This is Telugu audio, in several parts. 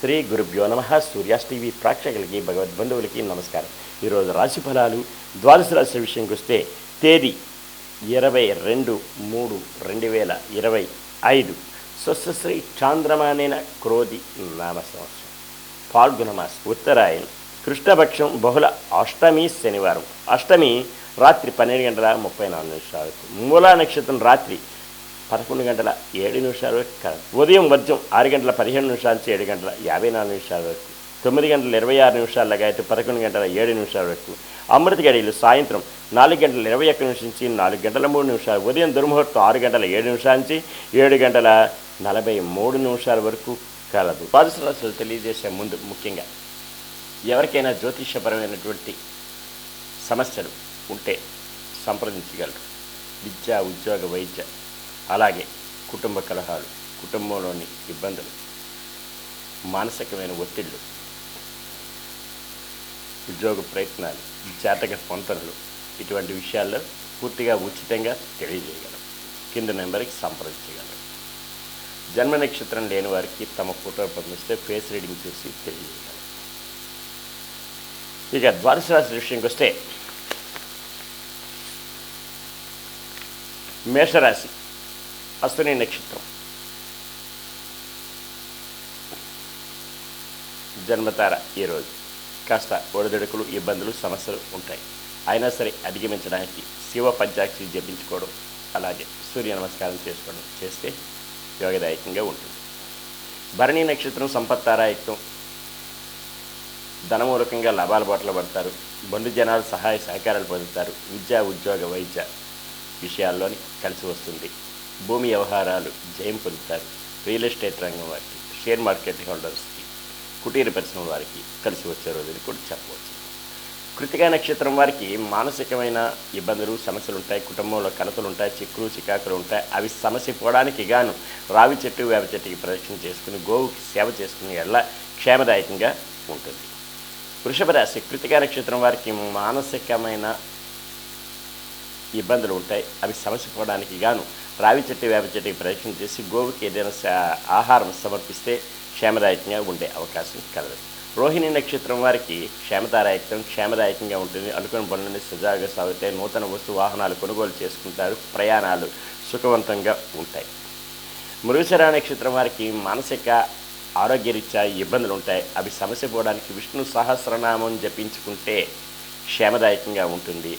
శ్రీ గురుభ్యో నమ. సూర్యాస్ టీవీ ప్రేక్షకులకి భగవద్బంధువులకి నమస్కారం. ఈరోజు రాశి ఫలాలు ద్వాదశ రాశి విషయంకి వస్తే తేదీ ఇరవై రెండు మూడు రెండు వేల ఇరవై ఐదు. స్వస్శ్రీ చాంద్రమానేన క్రోధి నామ సంవత్సరం. పాల్గొనమాస్ ఉత్తరాయణం. కృష్ణపక్షం బహుళ అష్టమి శనివారం. అష్టమి రాత్రి పన్నెండు గంటల ముప్పై నాలుగు నిమిషాలకు. మూలా నక్షత్రం రాత్రి పదకొండు గంటల ఏడు నిమిషాల వరకు కలదు ఉదయం వర్జం ఆరు గంటల పదిహేను నిమిషాల నుంచి ఏడు గంటల యాభై నాలుగు నిమిషాల వరకు. తొమ్మిది గంటల ఇరవై ఆరు నిమిషాల అయితే పదకొండు గంటల ఏడు నిమిషాల వరకు. అమృత గడియలు సాయంత్రం నాలుగు గంటల ఇరవై ఒక్క నిమిషం నుంచి నాలుగు గంటల మూడు నిమిషాలు ఉదయం దుర్ముహూర్తం ఆరు గంటల ఏడు నిమిషాల నుంచి ఏడు గంటల నలభై మూడు నిమిషాల వరకు కలదు. ద్వాదశ తెలియజేసే ముందు ముఖ్యంగా ఎవరికైనా జ్యోతిష్యపరమైనటువంటి సమస్యలు ఉంటే సంప్రదించగలరు. విద్య ఉద్యోగ వైద్య అలాగే కుటుంబ కలహాలు కుటుంబంలోని ఇబ్బందులు మానసికమైన ఒత్తిళ్ళు ఉద్యోగ ప్రయత్నాలు జాతక స్పందనలు ఇటువంటి విషయాల్లో పూర్తిగా ఉచితంగా తెలియజేయగలరు కింద నెంబర్కి సంప్రదించగలరు జన్మ నక్షత్రం లేని వారికి తమ ఫోటో పంపిస్తే ఫేస్ రీడింగ్ చూసి తెలియజేయగలరు ఇక ద్వాదశ రాశి విషయంకి వస్తే మేషరాశి. అశ్విని నక్షత్రం. జన్మతార ఈరోజు కాస్త ఒడిదుడుకులు ఇబ్బందులు సమస్యలు ఉంటాయి. అయినా సరే అధిగమించడానికి శివ పంచాక్షి జపించుకోవడం అలాగే సూర్య నమస్కారం చేసుకోవడం చేస్తే యోగదాయకంగా ఉంటుంది. భరణి నక్షత్రం సంపత్తారాయత్వం. ధనమూలకంగా లాభాల బాటలు పడతారు. బంధు జనాలు సహాయ సహకారాలు పొందుతారు. విద్యా ఉద్యోగ వైద్య విషయాల్లోని కలిసి వస్తుంది. భూమి వ్యవహారాలు జయం పొందుతారు. రియల్ ఎస్టేట్ రంగం వారికి షేర్ మార్కెట్ హోల్డర్స్కి కుటీర పరిశ్రమ వారికి కలిసి వచ్చే రోజుని కూడా చెప్పవచ్చు. కృతికా నక్షత్రం వారికి మానసికమైన ఇబ్బందులు సమస్యలు ఉంటాయి. కుటుంబంలో కలతలు ఉంటాయి చిక్కులు చికాకులు ఉంటాయి. అవి సమస్య పోవడానికి గాను రావి చెట్టు వేప చెట్టుకి ప్రదక్షిణ చేసుకుని గోవుకి సేవ చేసుకుని ఎల్ల క్షేమదాయకంగా ఉంటుంది. వృషభ రాశి కృతికా నక్షత్రం వారికి మానసికమైన ఇబ్బందులు ఉంటాయి. అవి సమస్య పోవడానికి గాను రావి చెట్టు వేప చెట్టుకి ప్రదక్షిణ చేసి గోవుకి ఏదైనా సా- ఆహారం సమర్పిస్తే క్షేమదాయకంగా ఉండే అవకాశం కలదు. రోహిణి నక్షత్రం వారికి క్షేమదాయకం క్షేమదాయకంగా ఉంటుంది. అనుకున్న పనులని సజావుగా సాగుతాయి. నూతన వస్తు వాహనాలు కొనుగోలు చేసుకుంటారు. ప్రయాణాలు సుఖవంతంగా ఉంటాయి. మృగశర నక్షత్రం వారికి మానసిక ఆరోగ్యరీత్యా ఇబ్బందులు ఉంటాయి అవి సమస్య పోవడానికి విష్ణు సహస్రనామం జపించుకుంటే క్షేమదాయకంగా ఉంటుంది.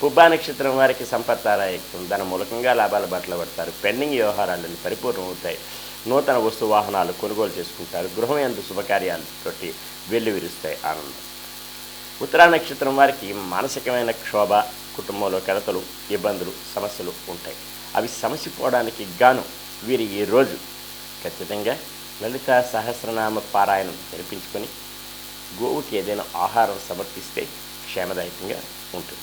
పుబ్బా నక్షత్రం వారికి సంపత్తారాయత్వం దాని మూలకంగా లాభాల బాటలో పడతారు. పెండింగ్ వ్యవహారాలన్నీ పరిపూర్ణమవుతాయి నూతన వస్తు వాహనాలు కొనుగోలు చేసుకుంటారు. గృహం ఎందు శుభకార్యాలతోటి వెల్లు విరుస్తాయి. ఆనందం. ఉత్తరా నక్షత్రం వారికి మానసికమైన క్షోభ కుటుంబంలో కలతలు ఇబ్బందులు సమస్యలు ఉంటాయి. అవి సమసిపోవడానికి గాను వీరు ఈ రోజు ఖచ్చితంగా లలిత సహస్రనామ పారాయణం జరిపించుకొని గోవుకి ఏదైనా ఆహారం సమర్పిస్తే క్షేమదాయకంగా ఉంటుంది.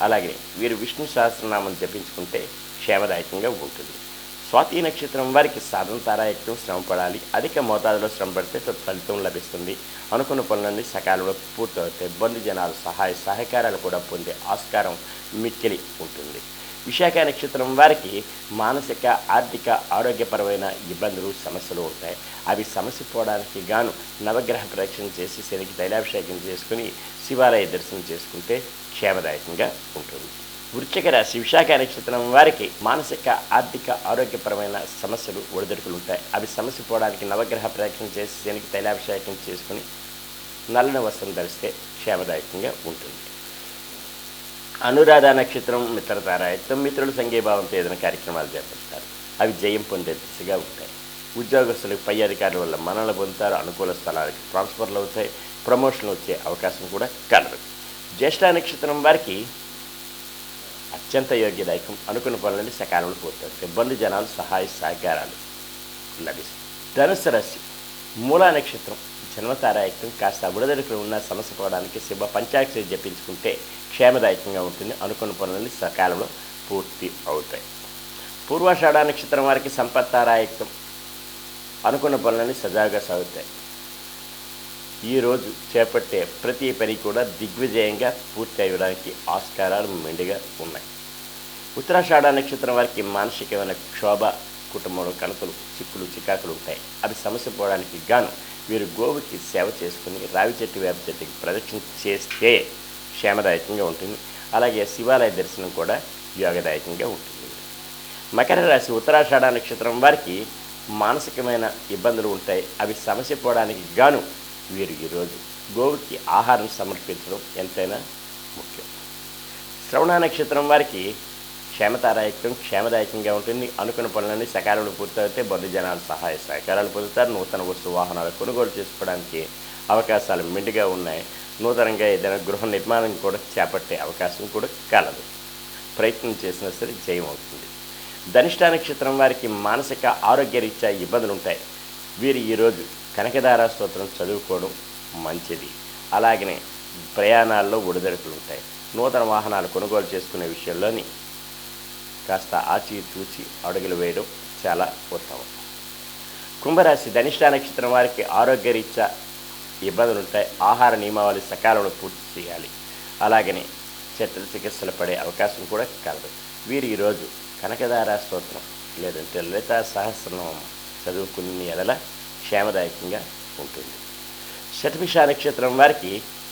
అలాగే వీరు విష్ణు సహస్రనామం జపించుకుంటే క్షేమదాయకంగా ఉంటుంది. స్వాతి నక్షత్రం వారికి సాధన తారాయత్వం శ్రమ పడాలి. అధిక మోతాదులో శ్రమ పడితే ఫలితం లభిస్తుంది. అనుకున్న పనులన్నీ సకాలంలో పూర్తవుతాయి. బంధు జనాలు సహాయ సహకారాలు కూడా పొందే ఆస్కారం మిక్కిలి ఉంటుంది. విశాఖ నక్షత్రం వారికి మానసిక ఆర్థిక ఆరోగ్యపరమైన ఇబ్బందులు సమస్యలు ఉంటాయి. అవి సమస్య పోవడానికి గాను నవగ్రహ ప్రదక్షిణ చేసి శనికి తైలాభిషేకం చేసుకుని శివాలయ దర్శనం చేసుకుంటే క్షేమదాయకంగా ఉంటుంది. వృశ్చిక రాశి విశాఖ నక్షత్రం వారికి మానసిక ఆర్థిక ఆరోగ్యపరమైన సమస్యలు ఒడిదొడుకులు ఉంటాయి. అవి సమస్య పోవడానికి నవగ్రహ ప్రదక్షిణ చేసి శనికి తైలాభిషేకం చేసుకుని నల్లని వస్త్రం ధరిస్తే క్షేమదాయకంగా ఉంటుంది. అనురాధ నక్షత్రం మిత్రతారాయత్వం మిత్రులు సంఘీభావంతో ఏదైనా కార్యక్రమాలు చేపడతారు. అవి జయం పొందే దిశగా ఉంటాయి. ఉద్యోగస్తులకు పై అధికారుల వల్ల మనలు పొందుతారు అనుకూల స్థలాలకు ట్రాన్స్ఫర్లు అవుతాయి ప్రమోషన్లు వచ్చే అవకాశం కూడా కలదు. జ్యేష్ఠ నక్షత్రం వారికి అత్యంత యోగ్యదాయకం. అనుకున్న పనులని సకాలంలో పోతారు ఇబ్బంది జనాలు సహాయ సహకారాలు లభిస్తాయి. ధనుసు రాశి మూలా నక్షత్రం జన్మతారాయకం కాస్త విడదడుకులు ఉన్న సమస్య పోవడానికి శివ పంచాక్షరి జపించుకుంటే క్షేమదాయకంగా ఉంటుంది అనుకున్న పనులన్నీ సకాలంలో పూర్తి అవుతాయి. పూర్వాషాఢ నక్షత్రం వారికి సంపత్తారాయకం అనుకున్న పనులన్నీ సజావుగా సాగుతాయి. ఈరోజు చేపట్టే ప్రతి పని కూడా దిగ్విజయంగా పూర్తి అయ్యడానికి ఆస్కారాలు మెండుగా ఉన్నాయి. ఉత్తరాషాఢ నక్షత్రం వారికి మానసికమైన క్షోభ కుటుంబంలో కలతలు చిక్కులు చికాకులు ఉంటాయి. అవి సమస్య పోవడానికి గాను వీరు గోవుకి సేవ చేసుకుని రావి చెట్టు వేప చెట్టుకి ప్రదక్షిణ చేస్తే క్షేమదాయకంగా ఉంటుంది. అలాగే శివాలయ దర్శనం కూడా యోగదాయకంగా ఉంటుంది. మకర రాశి ఉత్తరాషాఢ నక్షత్రం వారికి మానసికమైన ఇబ్బందులు ఉంటాయి. అవి సమస్య పోవడానికి గాను వీరు ఈరోజు గోవుకి ఆహారం సమర్పించడం ఎంతైనా ముఖ్యం. శ్రవణ నక్షత్రం వారికి క్షేమతారాయకం క్షేమదాయకంగా ఉంటుంది. అనుకున్న పనులన్నీ సకాలంలో పూర్తయితే బొద్దు జనాలు సహాయ సహకారాలు పొందుతారు. నూతన వస్తు వాహనాలు కొనుగోలు చేసుకోవడానికి అవకాశాలు మెండుగా ఉన్నాయి. నూతనంగా ఏదైనా గృహ నిర్మాణం కూడా చేపట్టే అవకాశం కూడా కలదు. ప్రయత్నం చేసినా సరే జయం అవుతుంది. ధనిష్ట నక్షత్రం వారికి మానసిక ఆరోగ్యరీత్యా ఇబ్బందులు ఉంటాయి వీరు ఈరోజు కనకదార స్తోత్రం చదువుకోవడం మంచిది. అలాగనే ప్రయాణాల్లో ఒడిదడుకులు ఉంటాయి నూతన వాహనాలు కొనుగోలు చేసుకునే విషయంలోని కాస్త ఆచి చూచి అడుగులు వేయడం చాలా ఉత్తమం. కుంభరాశి ధనిష్ట నక్షత్రం వారికి ఆరోగ్యరీత్యా ఇబ్బందులు ఉంటాయి ఆహార నియమావళి సకాలంలో పూర్తి చేయాలి. అలాగనే చెట్టలు చికిత్సలు పడే అవకాశం కూడా కలదు. వీరు ఈరోజు కనకదార స్తోత్రం లేదంటే లలిత సహస్రనామం చదువుకుని ఎడల క్షేమదాయకంగా ఉంటుంది. శతభిష నక్షత్రం వారికి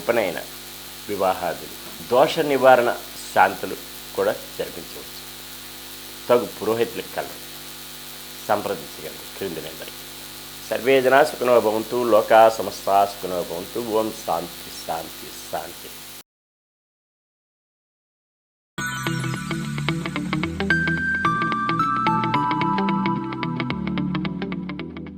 ఉపనయన వివాహాదులు దోష నివారణ శాంతులు కూడా జరిపించవచ్చు. తగు పురోహితులకు కలరు సంప్రదించగలరు. క్రింది నెంబర్కి సర్వే జనా సుఖనో భవంతు లోకా సమస్త సుఖనో భవంతు ఓం శాంతి శాంతి శాంతి.